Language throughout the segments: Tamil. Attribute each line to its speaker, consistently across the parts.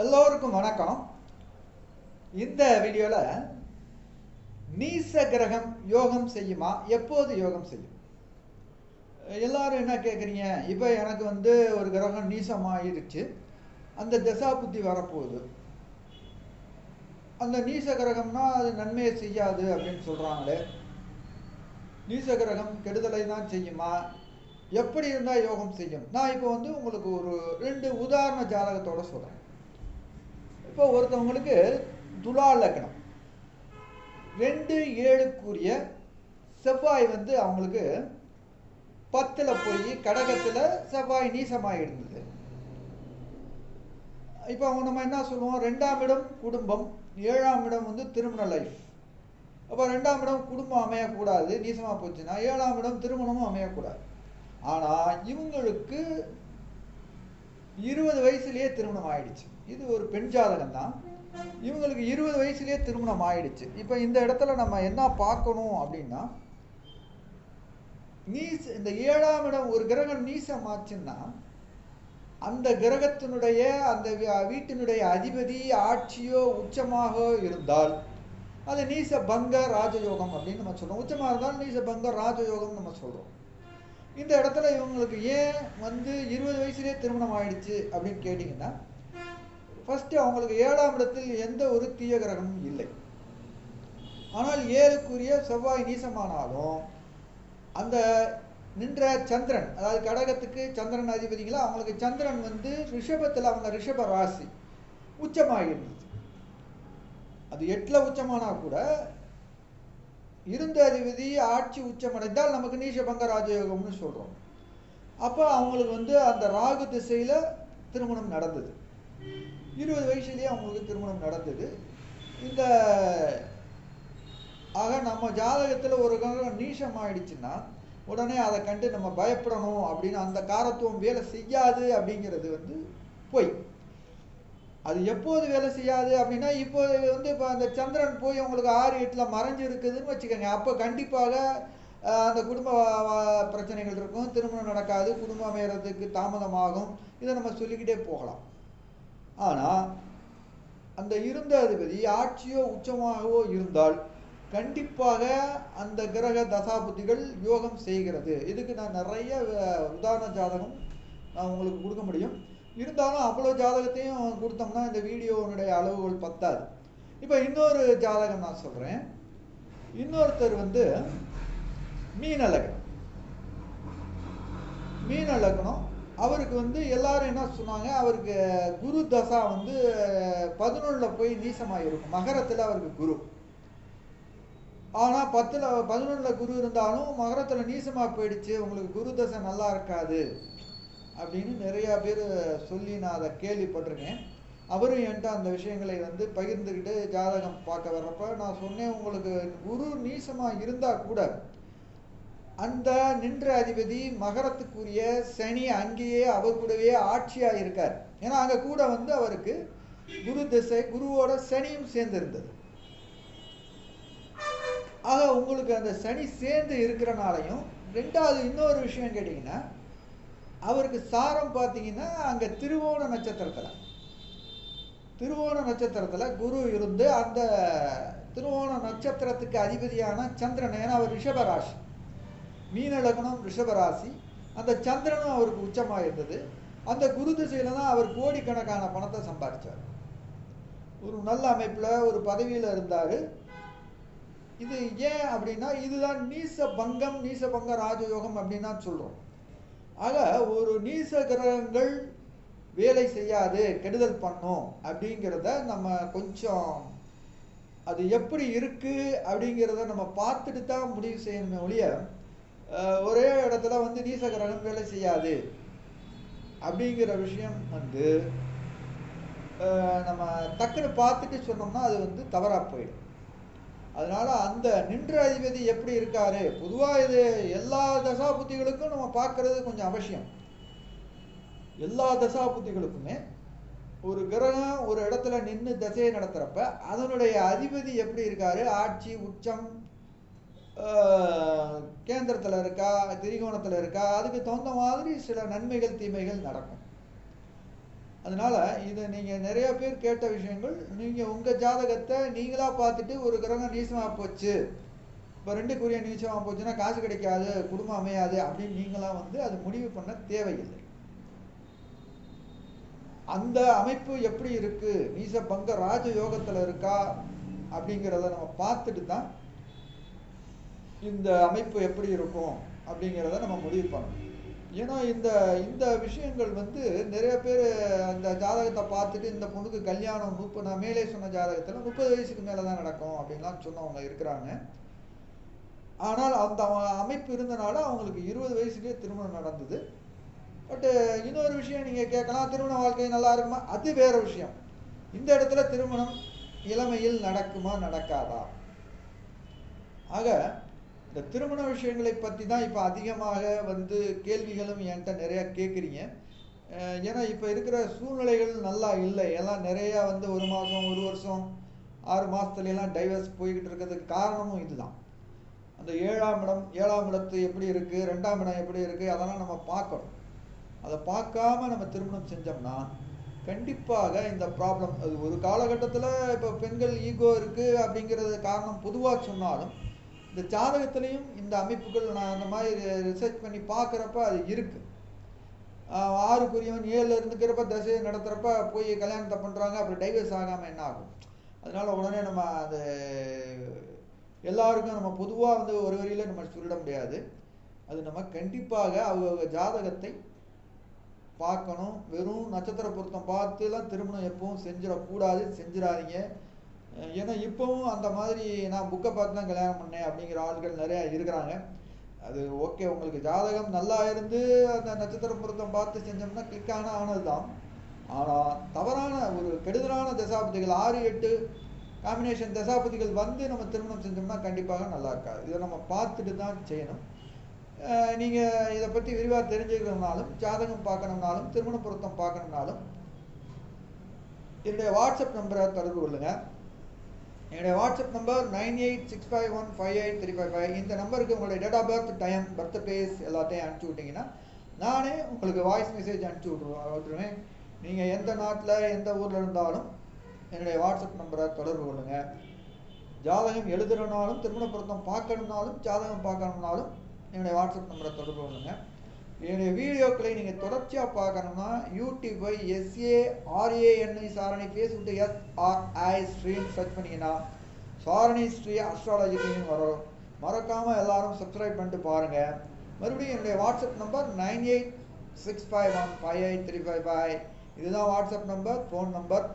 Speaker 1: எல்லோருக்கும் வணக்கம். இந்த வீடியோவில் நீச கிரகம் யோகம் செய்யுமா? எப்போது யோகம் செய்யும்? எல்லாரும் என்ன கேட்குறீங்க இப்போ எனக்கு வந்து ஒரு கிரகம் நீசமாயிருச்சு. அந்த தசா புத்தி வரப்போகுது. அந்த நீச கிரகம்னா அது நன்மையை செய்யாது அப்படின்னு சொல்கிறாங்களே நீச கிரகம் கெடுதலை தான் செய்யுமா? எப்படி இருந்தால் யோகம் செய்யும்? நான் இப்போ வந்து உங்களுக்கு ஒரு ரெண்டு உதாரண ஜாதகத்தோட சொல்கிறேன் இப்போ ஒருத்தவங்களுக்கு துலா லக்னம். ரெண்டு ஏழுக்குரிய செவ்வாய் வந்து அவங்களுக்கு பத்தில் போய் கடகத்தில் செவ்வாய் நீசமாக இருந்தது இப்போ அவங்க நம்ம என்ன சொல்லுவோம்? ரெண்டாம் இடம் குடும்பம் ஏழாம் இடம் வந்து திருமண லைஃப் அப்போ ரெண்டாம் இடம் குடும்பம் அமையக்கூடாது நீசமாக போச்சுன்னா ஏழாம் இடம் திருமணமும் அமையக்கூடாது. ஆனால் இவங்களுக்கு இருபது வயசுலேயே திருமணம் ஆயிடுச்சு. இது ஒரு பெண் ஜாதகம் தான் இவங்களுக்கு இருபது வயசுலேயே திருமணம் ஆயிடுச்சு. இப்போ இந்த இடத்துல நம்ம என்ன பார்க்கணும் அப்படின்னா நீஸ் இந்த ஏழாம் இடம் ஒரு கிரகம் நீசமாச்சுன்னா அந்த கிரகத்தினுடைய அந்த வீட்டினுடைய அதிபதி ஆட்சியோ உச்சமாக இருந்தால் அது நீச பங்க ராஜயோகம் அப்படின்னு நம்ம சொல்கிறோம் உச்சமாக இருந்தால் நீச பங்க ராஜயோகம் நம்ம சொல்கிறோம் இந்த இடத்துல இவங்களுக்கு ஏன் வந்து இருபது வயசுலேயே திருமணம் ஆயிடுச்சு அப்படின்னு கேட்டிங்கன்னா ஃபர்ஸ்ட் அவங்களுக்கு ஏழாம் இடத்தில் எந்த ஒரு தீய கிரகமும் இல்லை. ஆனால் ஏழுக்குரிய செவ்வாய் நீசமானாலும் அந்த நின்ற சந்திரன் அதாவது கடகத்துக்கு சந்திரன் அதிபதிங்களா அவங்களுக்கு சந்திரன் வந்து ரிஷபத்தில் அவங்க ரிஷப ராசி உச்சமாகிருந்தது அது எட்டில் உச்சமானா கூட இருந்த அதிபதி ஆட்சி உச்சமடைந்தால் நமக்கு நீசபங்க ராஜயோகம்னு சொல்கிறோம் அப்போ அவங்களுக்கு வந்து அந்த ராகு திசையில் திருமணம் நடந்தது. இருபது வயசுலேயே அவங்களுக்கு திருமணம் நடந்தது. இந்த ஆக நம்ம ஜாதகத்தில் ஒரு காலம் நீஷம் ஆயிடுச்சுன்னா உடனே அதை கண்டு நம்ம பயப்படணும் அப்படின்னு அந்த காரத்துவம் வேலை செய்யாது அப்படிங்கிறது வந்து போய். அது எப்போது வேலை செய்யாது அப்படின்னா இப்போ வந்து இப்போ அந்த சந்திரன் போய் உங்களுக்கு ஆறு எட்டில் மறைஞ்சு இருக்குதுன்னு வச்சுக்கோங்க. அப்போ கண்டிப்பாக அந்த குடும்ப பிரச்சனைகள் இருக்கும். திருமணம் நடக்காது. குடும்பம் அமையறதுக்கு தாமதமாகும். இதை நம்ம சொல்லிக்கிட்டே போகலாம். ஆனால் அந்த இருந்த அதிபதி ஆட்சியோ உச்சமாகவோ இருந்தால் கண்டிப்பாக அந்த கிரக தசாபுத்திகள் யோகம் செய்கிறது. இதுக்கு நான் நிறைய உதாரண ஜாதகம் நான் உங்களுக்கு கொடுக்க முடியும். இருந்தாலும் அவ்வளோ ஜாதகத்தையும் கொடுத்தோம்னா இந்த வீடியோனுடைய அளவுகள் பத்தாது. இப்போ இன்னொரு ஜாதகம் நான் சொல்கிறேன் இன்னொருத்தர் வந்து மீன லக்னம். மீன லக்னம் அவருக்கு வந்து எல்லாரும் என்ன சொன்னாங்க? அவருக்கு குரு தசா வந்து பதினொன்றில் போய் நீசமாக இருக்கும் மகரத்தில் அவருக்கு குரு. ஆனால் பத்தில் பதினொன்றில் குரு இருந்தாலும் மகரத்தில் நீசமாக போயிடுச்சு. உங்களுக்கு குரு தசை நல்லா இருக்காது. அப்படின்னு நிறையா பேர் சொல்லி நான் அதை கேள்விப்பட்டிருக்கேன். அவரும் என்கிட்ட அந்த விஷயங்களை வந்து பகிர்ந்துக்கிட்டு ஜாதகம் பார்க்க வர்றப்ப நான் சொன்னேன் உங்களுக்கு குரு நீசமாக இருந்தால் கூட அந்த நின்ற அதிபதி மகரத்துக்குரிய சனி அங்கேயே அவர் கூடவே ஆட்சியாக இருக்கார். ஏன்னா அங்கே கூட வந்து அவருக்கு குரு திசை குருவோட சனியும் சேர்ந்து இருந்தது ஆக உங்களுக்கு அந்த சனி சேர்ந்து இருக்கிறனாலையும் ரெண்டாவது இன்னொரு விஷயம் கேட்டிங்கன்னா அவருக்கு சாரம் பார்த்தீங்கன்னா அங்கே திருவோண நட்சத்திரத்தில். திருவோண நட்சத்திரத்தில் குரு இருந்து அந்த திருவோண நட்சத்திரத்துக்கு அதிபதியான சந்திரன் ஏன்னா அவர் ரிஷபராசி மீன லக்னம் ரிஷபராசி. அந்த சந்திரனும் அவருக்கு உச்சமாக இருந்தது அந்த குரு திசையில தான் அவர் கோடிக்கணக்கான பணத்தை சம்பாதிச்சார். ஒரு நல்ல அமைப்பில் ஒரு பதவியில் இருந்தார். இது ஏன் அப்படின்னா இதுதான் நீச பங்கம் நீச பங்க ராஜயோகம் அப்படின்னு தான் சொல்கிறோம் ஆக ஒரு நீச கிரகங்கள் வேலை செய்யாது கெடுதல் பண்ணும் அப்படிங்கிறத நம்ம கொஞ்சம் அது எப்படி இருக்குது அப்படிங்கிறத நம்ம பார்த்துட்டு தான் முடிவு செய்யணுமே ஒழிய ஒரே இடத்துல வந்து நீச கிரகம் வேலை செய்யாது. அப்படிங்கிற விஷயம் வந்து நம்ம டக்குன்னு பார்த்துட்டு சொன்னோம்னா அது வந்து தவறாக போயிடும். அதனால அந்த நின்ற அதிபதி எப்படி இருக்காரு? பொதுவாக இது எல்லா தசாபுத்திகளுக்கும் நம்ம பார்க்கறது கொஞ்சம் அவசியம். எல்லா தசாபுத்திகளுக்குமே ஒரு கிரகம் ஒரு இடத்துல நின்று தசையை நடத்துகிறப்ப அதனுடைய அதிபதி எப்படி இருக்காரு? ஆட்சி உச்சம் கேந்திரத்தில் இருக்கா திரிகோணத்தில் இருக்கா அதுக்கு தகுந்த மாதிரி சில நன்மைகள் தீமைகள் நடக்கும். அதனால இதை நீங்கள் நிறைய பேர் கேட்ட விஷயங்கள் நீங்கள் உங்கள் ஜாதகத்தை நீங்களாக பார்த்துட்டு ஒரு கிரகம் நீசமாக போச்சு. இப்போ ரெண்டு குறிய போச்சுன்னா காசு கிடைக்காது குடும்பம் அமையாது அப்படின்னு நீங்களாம் வந்து அது முடிவு பண்ண தேவையில்லை. அந்த அமைப்பு எப்படி இருக்குது நீச பங்க ராஜ இருக்கா? அப்படிங்கிறத நம்ம பார்த்துட்டு தான் இந்த அமைப்பு எப்படி இருக்கும் அப்படிங்கிறத நம்ம முடிவு பண்ணணும். ஏன்னா இந்த இந்த விஷயங்கள் வந்து நிறைய பேர் அந்த ஜாதகத்தை பார்த்துட்டு இந்த பொண்ணுக்கு கல்யாணம் முப்பது நான் மேலே சொன்ன ஜாதகத்தில் முப்பது வயசுக்கு மேலே தான் நடக்கும் அப்படின்லாம் சொன்னவங்க இருக்கிறாங்க. ஆனால் அந்த அமைப்பு இருந்தனால அவங்களுக்கு இருபது வயசுலேயே திருமணம் நடந்தது. பட்டு இன்னொரு விஷயம் நீங்கள் கேட்கலாம் திருமண வாழ்க்கை நல்லா இருக்குமா? அது வேற விஷயம். இந்த இடத்துல திருமணம் இளமையில் நடக்குமா நடக்காதா? ஆக இந்த திருமண விஷயங்களை பற்றி தான் இப்போ அதிகமாக வந்து கேள்விகளும் என்கிட்ட நிறையா கேட்குறீங்க ஏன்னா இப்போ இருக்கிற சூழ்நிலைகள் நல்லா இல்லை. எல்லாம் நிறையா வந்து ஒரு மாதம் ஒரு வருஷம் ஆறு மாதத்துலலாம் எல்லாம் டைவர்ஸ் போய்கிட்டு இருக்கிறதுக்கு காரணமும் இதுதான். அந்த ஏழாம் இடம் ஏழாம் இடத்து எப்படி இருக்குது ரெண்டாம் இடம் எப்படி இருக்குது அதெல்லாம் நம்ம பார்க்கணும். அதை பார்க்காம நம்ம திருமணம் செஞ்சோம்னா கண்டிப்பாக இந்த ப்ராப்ளம் அது ஒரு காலகட்டத்தில் இப்போ பெண்கள் ஈகோ இருக்குது அப்படிங்கிறது காரணம் பொதுவாக சொன்னாலும் இந்த ஜாதகத்திலையும் இந்த அமைப்புகள் நான் அந்த மாதிரி ரிசர்ச் பண்ணி பார்க்குறப்ப அது இருக்குது ஆறுக்குரியவன் ஏழில் இருந்துக்கிறப்ப தசையை நடத்துகிறப்ப போய் கல்யாணத்தை பண்ணுறாங்க அப்புறம் டைவர்ஸ் ஆகாமல் என்ன ஆகும்? அதனால உடனே நம்ம அது எல்லாருக்கும் நம்ம பொதுவாக வந்து ஒரு வரியில் நம்ம சொல்லிட முடியாது. அது நம்ம கண்டிப்பாக அவங்க ஜாதகத்தை பார்க்கணும். வெறும் நட்சத்திர பொருத்தம் பார்த்துலாம் திருமணம் எப்பவும் செஞ்சிடக்கூடாது செஞ்சிடாதீங்க. ஏன்னா இப்போவும் அந்த மாதிரி நான் புக்கை பார்த்து தான் கல்யாணம் பண்ணேன் அப்படிங்கிற ஆட்கள் நிறையா இருக்கிறாங்க. அது ஓகே உங்களுக்கு ஜாதகம் நல்லா இருந்து அந்த நட்சத்திர பொருத்தம் பார்த்து செஞ்சோம்னா கிளிக்கான ஆனது தான். ஆனால் தவறான ஒரு கெடுதலான தசாபதிகள் ஆறு எட்டு காம்பினேஷன் தசாபதிகள் வந்து நம்ம திருமணம் செஞ்சோம்னா கண்டிப்பாக நல்லா இருக்காது. இதை நம்ம பார்த்துட்டு தான் செய்யணும். நீங்கள் இதை பற்றி விரிவாக தெரிஞ்சுக்கணும்னாலும் ஜாதகம் பார்க்கணும்னாலும் திருமண பொருத்தம் பார்க்கணும்னாலும் என்னுடைய வாட்ஸ்அப் நம்பரை தொடர்பு கொள்ளுங்கள் என்னுடைய WhatsApp number nine eight six five one five eight three five five. இந்த நம்பருக்கு உங்களுடைய date of birth time birth place எல்லாத்தையும் அனுப்பிச்சி விட்டீங்கன்னா நானே உங்களுக்கு வாய்ஸ் மெசேஜ் அனுப்பிச்சி விட்ருவேன் விட்டுருவேன். நீங்கள் எந்த நாட்டில் எந்த ஊரில் இருந்தாலும் என்னுடைய வாட்ஸ்அப் நம்பரை தொடர்பு கொள்ளுங்கள் ஜாதகம் எழுதுறனாலும் திருமண பொருத்தம் பார்க்கணும்னாலும் ஜாதகம் பார்க்கணும்னாலும் என்னுடைய வாட்ஸ்அப் நம்பரை தொடர்பு கொள்ளுங்கள் என்னுடைய வீடியோக்களை நீங்கள் தொடர்ச்சியாக பார்க்கணும்னா யூடியூப்பை S A R A N I Saarani Facebook SRI stream search பண்ணீங்கன்னா சாரணி ஸ்ரீ அஸ்ட்ராலஜிக்கு வரும். மறக்காமல் எல்லாரும் சப்ஸ்கிரைப் பண்ணிட்டு பாருங்கள் மறுபடியும் என்னுடைய WhatsApp number nine eight six five one five eight three five five இதுதான் வாட்ஸ்அப் நம்பர் ஃபோன் நம்பர்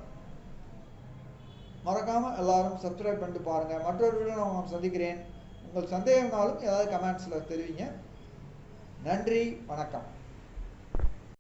Speaker 1: மறக்காமல் எல்லாரும் சப்ஸ்கிரைப் பண்ணிட்டு பாருங்கள் மற்றொரு வீடியோ நான் சந்திக்கிறேன். உங்கள் சந்தேகம்னாலும் ஏதாவது கமெண்ட்ஸில் தெரிவிங்க. நன்றி வணக்கம்.